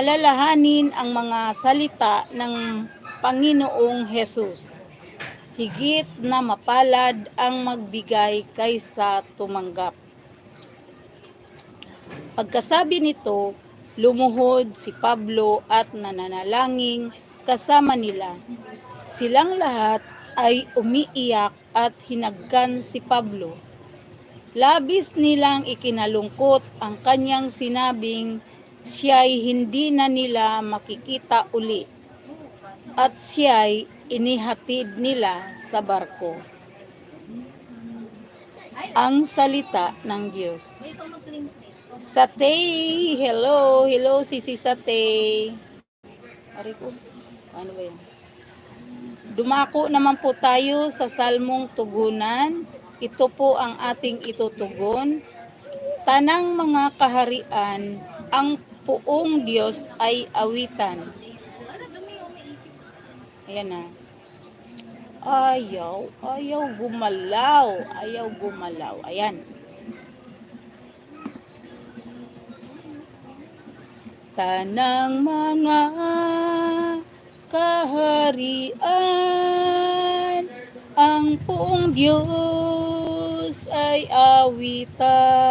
alalahanin ang mga salita ng Panginoong Hesus. Higit na mapalad ang magbigay kaysa tumanggap. Pagkasabi nito, lumuhod si Pablo at nananalangin kasama nila. Silang lahat ay umiiyak at hinagkan si Pablo. Labis nilang ikinalungkot ang kanyang sinabing siya'y hindi na nila makikita uli at siya'y inihatid nila sa barko. Ang salita ng Diyos. Sate, hello, hello Sisi Sate. Ari ko, ano ba yan? Dumako naman po tayo sa Salmong Tugunan. Ito po ang ating itutugon. Tanang mga kaharian, ang puong Diyos ay awitan. Ayan na. Ayaw, ayaw gumalaw, ayaw gumalaw. Ayan. Tanang mga kaharian, ang puong Diyos ay awitan.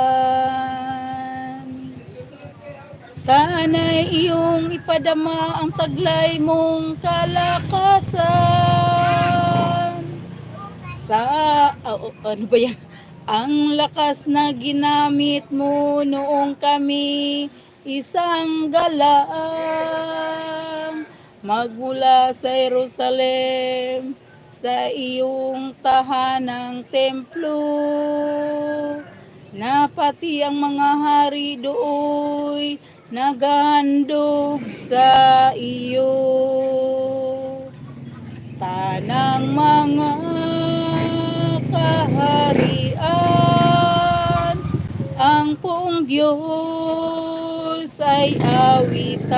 Sana'y iyong ipadama ang taglay mong kalakasan. Sa, oh, ano ba yan? Ang lakas na ginamit mo noong kami isang galang magmula sa Jerusalem sa iyong tahanang templo na pati ang mga hari dooy naghandog sa iyo tanang mga kaharian ang poong Diyos ay awitan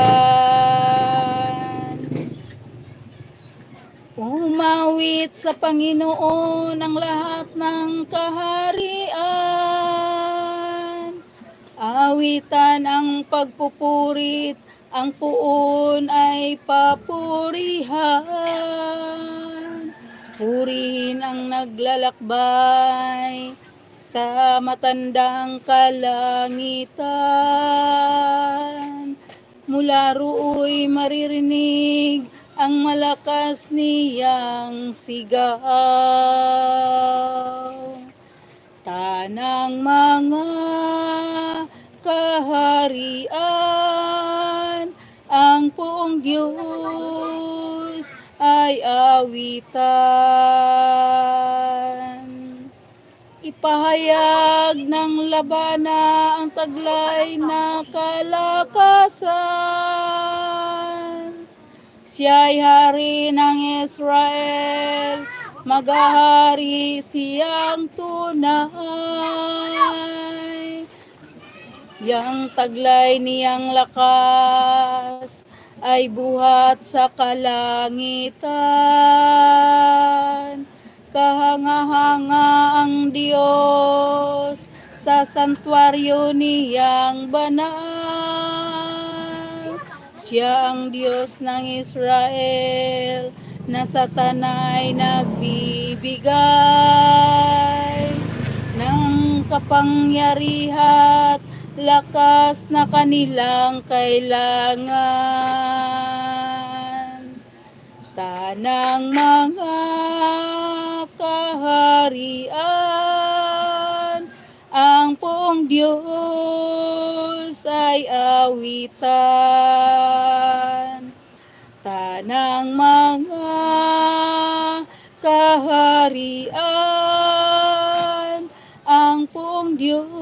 Umawit sa Panginoon ang lahat ng kaharian. Awitan ang pagpupurit, ang puon ay papurihan. Purihin ang naglalakbay sa matandang kalangitan. Mula rooy maririnig ang malakas niyang sigaw. Tanang mga kaharian, ang poong Diyos ay awitan. Ipahayag ng labana ang taglay na kalakasan. Siya'y hari ng Israel, maghahari siyang tunay. Yang taglay niyang lakas ay buhat sa kalangitan. Kahanga-hanga ang Diyos sa santuaryo niyang banal. Siya ang Diyos ng Israel na sa tanay nagbibigay ng kapangyarihat lakas na kanilang kailangan. Tanang mga kaharian, ang poong Diyos ay awitan. Tanang mga kaharian, ang poong Diyos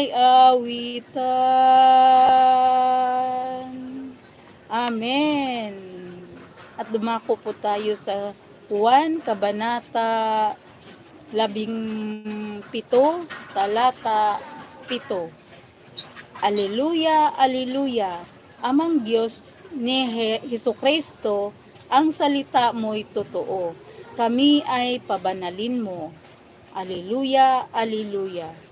ay awitan. Amen. At dumako po tayo sa 1 Kabanata labing pito, talata pito. Aleluya, aleluya. Amang Diyos ni He- Hesus Kristo, ang salita mo'y totoo. Kami ay pabanalin mo. Aleluya, aleluya.